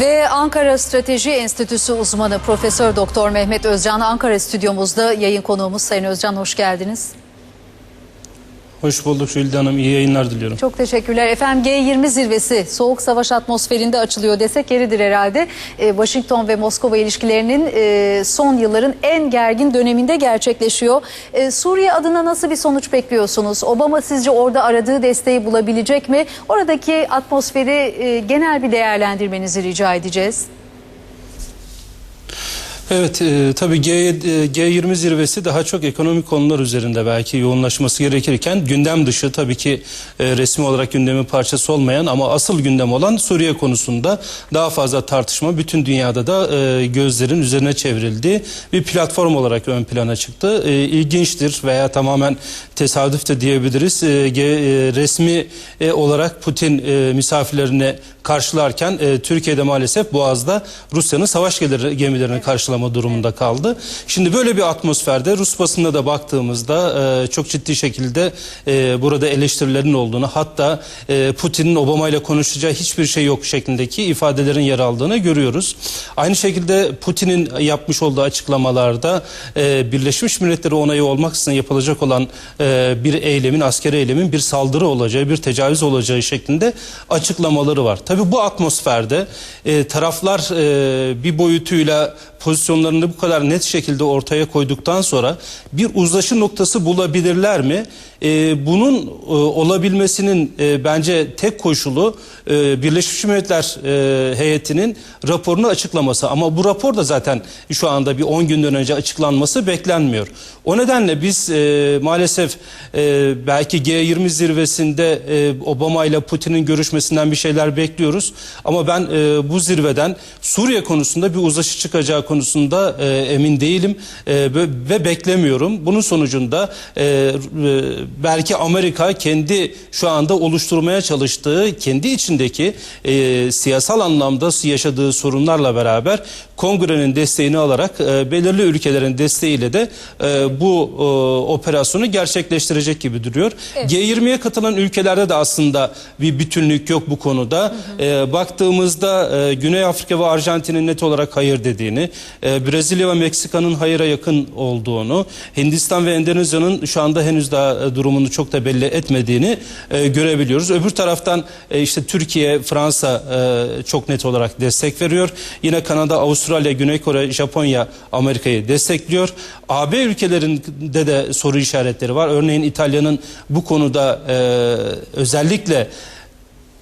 Ve Ankara Strateji Enstitüsü uzmanı Profesör Doktor Mehmet Özcan Ankara stüdyomuzda yayın konuğumuz Sayın Özcan hoş geldiniz. Hoş bulduk Jülide Hanım. İyi yayınlar diliyorum. Çok teşekkürler. Efendim G20 zirvesi soğuk savaş atmosferinde açılıyor desek yeridir herhalde. Ee, Washington ve Moskova ilişkilerinin e, son yılların en gergin döneminde gerçekleşiyor. Ee, Suriye adına nasıl bir sonuç bekliyorsunuz? Obama sizce orada aradığı desteği bulabilecek mi? Oradaki atmosferi e, genel bir değerlendirmenizi rica edeceğiz. Evet, e, tabii G, e, G20 zirvesi daha çok ekonomik konular üzerinde belki yoğunlaşması gerekirken gündem dışı tabii ki e, resmi olarak gündemin parçası olmayan ama asıl gündem olan Suriye konusunda daha fazla tartışma bütün dünyada da e, gözlerin üzerine çevrildiği bir platform olarak ön plana çıktı. E, ilginçtir veya tamamen tesadüf de diyebiliriz. E, G, e, resmi e, olarak Putin e, misafirlerini karşılarken e, Türkiye'de maalesef Boğaz'da Rusya'nın savaş gemilerini karşılama durumunda kaldı. Şimdi böyle bir atmosferde Rus basında da baktığımızda e, çok ciddi şekilde e, burada eleştirilerin olduğunu hatta e, Putin'in Obama ile konuşacağı hiçbir şey yok şeklindeki ifadelerin yer aldığını görüyoruz. Aynı şekilde Putin'in yapmış olduğu açıklamalarda e, Birleşmiş Milletleri onayı olmaksızın yapılacak olan e, bir eylemin, askeri eylemin bir saldırı olacağı, bir tecavüz olacağı şeklinde açıklamaları var. Tabii bu atmosferde e, taraflar e, bir boyutuyla pozisyonlarını bu kadar net şekilde ortaya koyduktan sonra bir uzlaşı noktası bulabilirler mi? E, bunun e, olabilmesinin e, bence tek koşulu e, Birleşmiş Milletler e, heyetinin raporunu açıklaması. Ama bu rapor da zaten şu anda bir 10 günden önce açıklanması beklenmiyor. O nedenle biz e, maalesef e, belki G20 zirvesinde e, Obama ile Putin'in görüşmesinden bir şeyler bekliyoruz. Ama ben e, bu zirveden Suriye konusunda bir uzlaşı çıkacağı konusunda e, emin değilim e, ve, beklemiyorum. Bunun sonucunda e, e, belki Amerika kendi şu anda oluşturmaya çalıştığı kendi içindeki e, siyasal anlamda yaşadığı sorunlarla beraber kongrenin desteğini alarak e, belirli ülkelerin desteğiyle de e, bu e, operasyonu gerçekleştirecek gibi duruyor. G20'ye katılan ülkelerde de aslında bir bütünlük yok bu konuda. E, baktığımızda e, Güney Afrika ve Arjantin'in net olarak hayır dediğini, e, Brezilya ve Meksika'nın hayıra yakın olduğunu, Hindistan ve Endonezya'nın şu anda henüz daha e, durumunu çok da belli etmediğini e, görebiliyoruz. Öbür taraftan e, işte Türkiye, Fransa çok net olarak destek veriyor. Yine Kanada, Avustralya, Güney Kore, Japonya Amerika'yı destekliyor. AB ülkelerinde de soru işaretleri var. Örneğin İtalya'nın bu konuda e, özellikle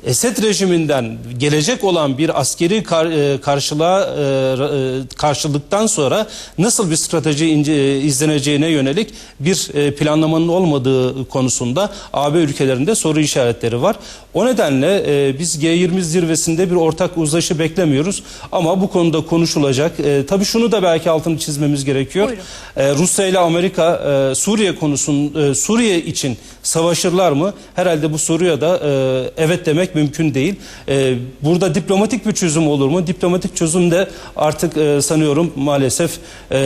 Esed rejiminden gelecek olan bir askeri kar, e, karşılığa e, e, karşılıktan sonra nasıl bir strateji ince, e, izleneceğine yönelik bir e, planlamanın olmadığı konusunda AB ülkelerinde soru işaretleri var. O nedenle e, biz G20 zirvesinde bir ortak uzlaşı beklemiyoruz ama bu konuda konuşulacak. E, tabii şunu da belki altını çizmemiz gerekiyor. Buyurun. E, Rusya ile Amerika e, Suriye konusun e, Suriye için savaşırlar mı? Herhalde bu soruya da e, evet demek mümkün değil. E, burada diplomatik bir çözüm olur mu? Diplomatik çözüm de artık e, sanıyorum maalesef e,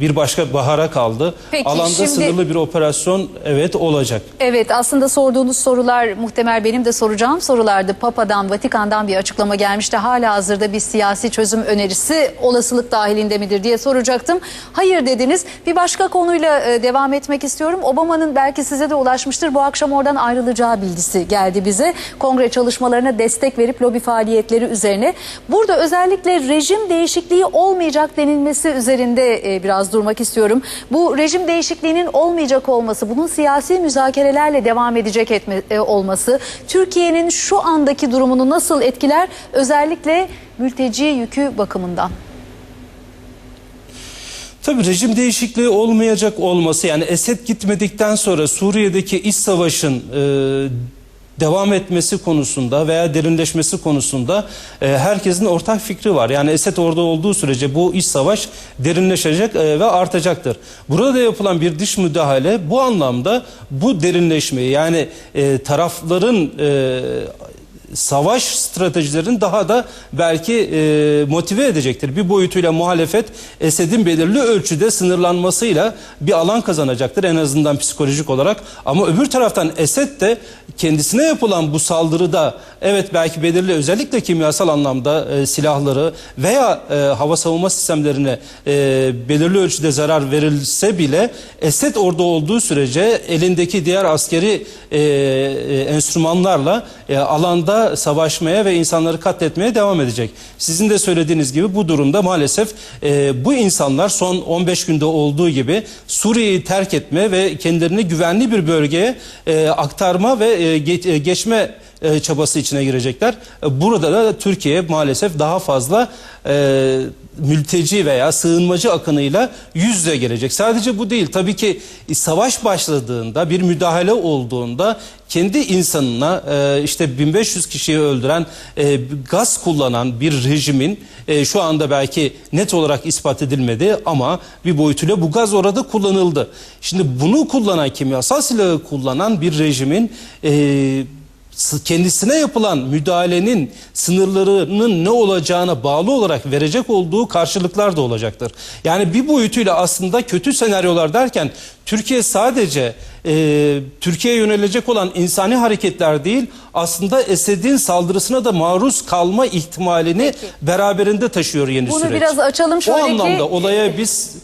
bir başka bahara kaldı. Peki, Alanda şimdi- sınırlı bir operasyon evet olacak. Evet aslında sorduğunuz sorular muhtemel benim de soracağım sorulardı. Papa'dan, Vatikan'dan bir açıklama gelmişti. Hala hazırda bir siyasi çözüm önerisi olasılık dahilinde midir diye soracaktım. Hayır dediniz. Bir başka konuyla e, devam etmek istiyorum. Obama'nın belki size de ulaşmıştır. Bu akşam oradan ayrılacağı bilgisi geldi bize. Kongre çalışmalarına destek verip lobi faaliyetleri üzerine. Burada özellikle rejim değişikliği olmayacak denilmesi üzerinde e, biraz durmak istiyorum. Bu rejim değişikliğinin olmayacak olması, bunun siyasi müzakerelerle devam edecek etme, e, olması, Türkiye'nin şu andaki durumunu nasıl etkiler? Özellikle mülteci yükü bakımından. Tabii rejim değişikliği olmayacak olması yani Esed gitmedikten sonra Suriye'deki iç savaşın e, devam etmesi konusunda veya derinleşmesi konusunda e, herkesin ortak fikri var. Yani Esed orada olduğu sürece bu iç savaş derinleşecek e, ve artacaktır. Burada yapılan bir dış müdahale bu anlamda bu derinleşmeyi yani e, tarafların savaş stratejilerini daha da belki e, motive edecektir. Bir boyutuyla muhalefet Esed'in belirli ölçüde sınırlanmasıyla bir alan kazanacaktır en azından psikolojik olarak. Ama öbür taraftan Esed de kendisine yapılan bu saldırıda evet belki belirli özellikle kimyasal anlamda e, silahları veya e, hava savunma sistemlerine e, belirli ölçüde zarar verilse bile Esed orada olduğu sürece elindeki diğer askeri e, e, enstrümanlarla e, alanda savaşmaya ve insanları katletmeye devam edecek. Sizin de söylediğiniz gibi bu durumda maalesef e, bu insanlar son 15 günde olduğu gibi Suriye'yi terk etme ve kendilerini güvenli bir bölgeye e, aktarma ve e, e, geçme e, çabası içine girecekler. E, Burada da Türkiye maalesef daha fazla e, mülteci veya sığınmacı akınıyla yüz yüze gelecek. Sadece bu değil. Tabii ki savaş başladığında bir müdahale olduğunda kendi insanına e, işte 1500 kişiyi öldüren e, gaz kullanan bir rejimin e, şu anda belki net olarak ispat edilmedi ama bir boyutuyla bu gaz orada kullanıldı. Şimdi bunu kullanan kimyasal silahı kullanan bir rejimin e, kendisine yapılan müdahalenin sınırlarının ne olacağına bağlı olarak verecek olduğu karşılıklar da olacaktır. Yani bir boyutuyla aslında kötü senaryolar derken Türkiye sadece e, Türkiye'ye yönelecek olan insani hareketler değil aslında Esed'in saldırısına da maruz kalma ihtimalini beraberinde taşıyor yeni Bunu süreç. biraz açalım. Şöyle o ki- anlamda olaya biz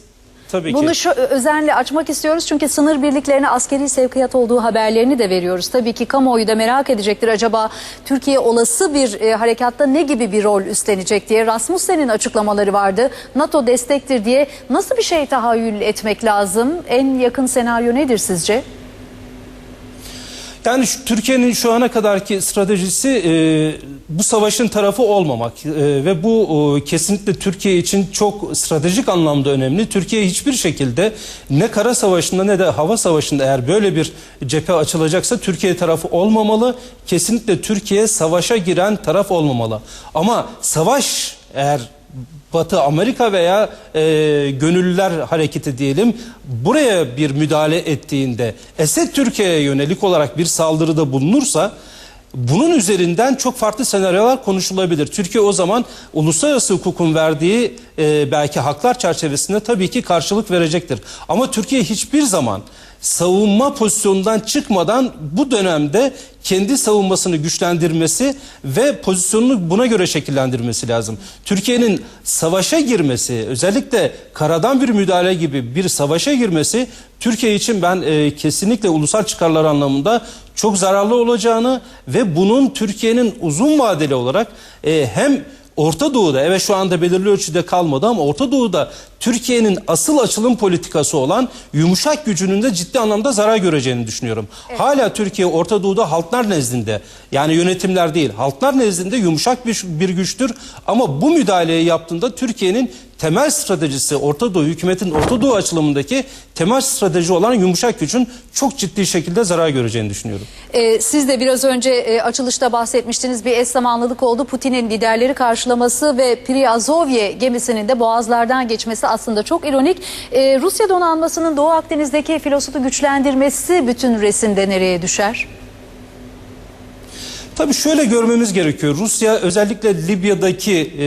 tabii Bunu ki şu özenle açmak istiyoruz çünkü sınır birliklerine askeri sevkiyat olduğu haberlerini de veriyoruz. Tabii ki kamuoyu da merak edecektir acaba Türkiye olası bir e, harekatta ne gibi bir rol üstlenecek diye. Rasmussen'in açıklamaları vardı. NATO destektir diye nasıl bir şey tahayyül etmek lazım? En yakın senaryo nedir sizce? Yani Türkiye'nin şu ana kadarki stratejisi e, bu savaşın tarafı olmamak E, ve bu e, kesinlikle Türkiye için çok stratejik anlamda önemli. Türkiye hiçbir şekilde ne kara savaşında ne de hava savaşında eğer böyle bir cephe açılacaksa Türkiye tarafı olmamalı. Kesinlikle Türkiye savaşa giren taraf olmamalı. Ama savaş eğer Batı Amerika veya e, gönüllüler hareketi diyelim buraya bir müdahale ettiğinde Esed Türkiye'ye yönelik olarak bir saldırıda bulunursa bunun üzerinden çok farklı senaryolar konuşulabilir. Türkiye o zaman uluslararası hukukun verdiği e, belki haklar çerçevesinde tabii ki karşılık verecektir. Ama Türkiye hiçbir zaman savunma pozisyonundan çıkmadan bu dönemde kendi savunmasını güçlendirmesi ve pozisyonunu buna göre şekillendirmesi lazım. Türkiye'nin savaşa girmesi, özellikle karadan bir müdahale gibi bir savaşa girmesi Türkiye için ben e, kesinlikle ulusal çıkarlar anlamında çok zararlı olacağını ve bunun Türkiye'nin uzun vadeli olarak e, hem Orta Doğu'da evet şu anda belirli ölçüde kalmadı ama Orta Doğu'da Türkiye'nin asıl açılım politikası olan yumuşak gücünün de ciddi anlamda zarar göreceğini düşünüyorum. Hala Türkiye Orta Doğu'da halklar nezdinde yani yönetimler değil halklar nezdinde yumuşak bir, bir güçtür ama bu müdahaleyi yaptığında Türkiye'nin temel stratejisi Orta Doğu hükümetin Orta Doğu açılımındaki temel strateji olan yumuşak gücün çok ciddi şekilde zarar göreceğini düşünüyorum. Ee, siz de biraz önce e, açılışta bahsetmiştiniz bir eş zamanlılık oldu. Putin'in liderleri karşılaması ve Priazovye gemisinin de boğazlardan geçmesi aslında çok ironik. Ee, Rusya donanmasının Doğu Akdeniz'deki filosofu güçlendirmesi bütün resimde nereye düşer? Tabii şöyle görmemiz gerekiyor. Rusya özellikle Libya'daki e,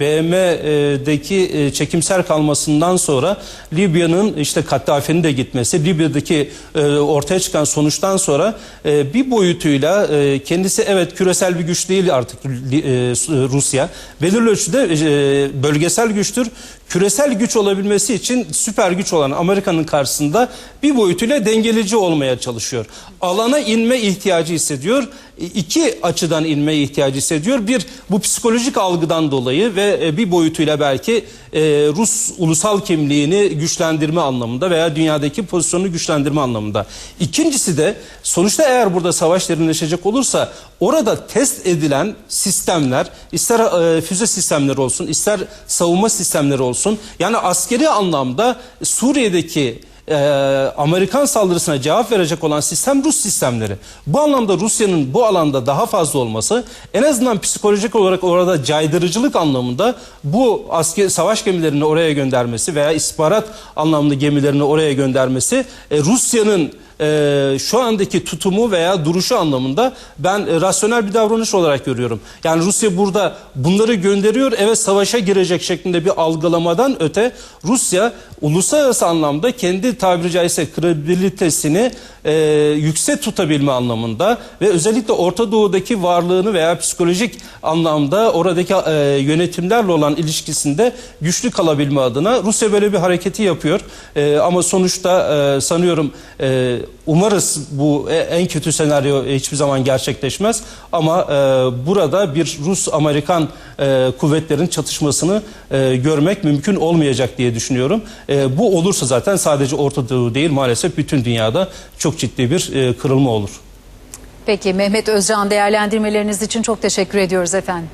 BM'deki e, çekimser kalmasından sonra Libya'nın işte Kaddafi'nin de gitmesi, Libya'daki e, ortaya çıkan sonuçtan sonra e, bir boyutuyla e, kendisi evet küresel bir güç değil artık Li- e, Rusya. Belirli ölçüde e, bölgesel güçtür. Küresel güç olabilmesi için süper güç olan Amerika'nın karşısında bir boyutuyla dengeleyici olmaya çalışıyor. Alana inme ihtiyacı hissediyor. İki açıdan inmeye ihtiyacı hissediyor. Bir bu psikolojik algıdan dolayı ve e, bir boyutuyla belki e, Rus ulusal kimliğini güçlendirme anlamında veya dünyadaki pozisyonunu güçlendirme anlamında. İkincisi de sonuçta eğer burada savaş derinleşecek olursa orada test edilen sistemler ister e, füze sistemleri olsun ister savunma sistemleri olsun yani askeri anlamda Suriye'deki e, Amerikan saldırısına cevap verecek olan sistem Rus sistemleri. Bu anlamda Rusya'nın bu alanda daha fazla olması en azından psikolojik olarak orada caydırıcılık anlamında bu asker savaş gemilerini oraya göndermesi veya istihbarat anlamlı gemilerini oraya göndermesi e, Rusya'nın e, şu andaki tutumu veya duruşu anlamında ben e, rasyonel bir davranış olarak görüyorum. Yani Rusya burada bunları gönderiyor evet savaşa girecek şeklinde bir algılamadan öte Rusya uluslararası anlamda kendi tabiri caizse kredibilitesini e, yüksek tutabilme anlamında ve özellikle Orta Doğu'daki varlığını veya psikolojik anlamda oradaki e, yönetimlerle olan ilişkisinde güçlü kalabilme adına Rusya böyle bir hareketi yapıyor. E, ama sonuçta e, sanıyorum e, umarız bu e- en kötü senaryo hiçbir zaman gerçekleşmez. Ama e, burada bir Rus-Amerikan e, kuvvetlerin çatışmasını e, görmek mümkün olmayacak diye düşünüyorum. E, bu olursa zaten sadece Orta Doğu değil maalesef bütün dünyada çok ciddi bir e, kırılma olur. Peki Mehmet Özcan değerlendirmeleriniz için çok teşekkür ediyoruz efendim.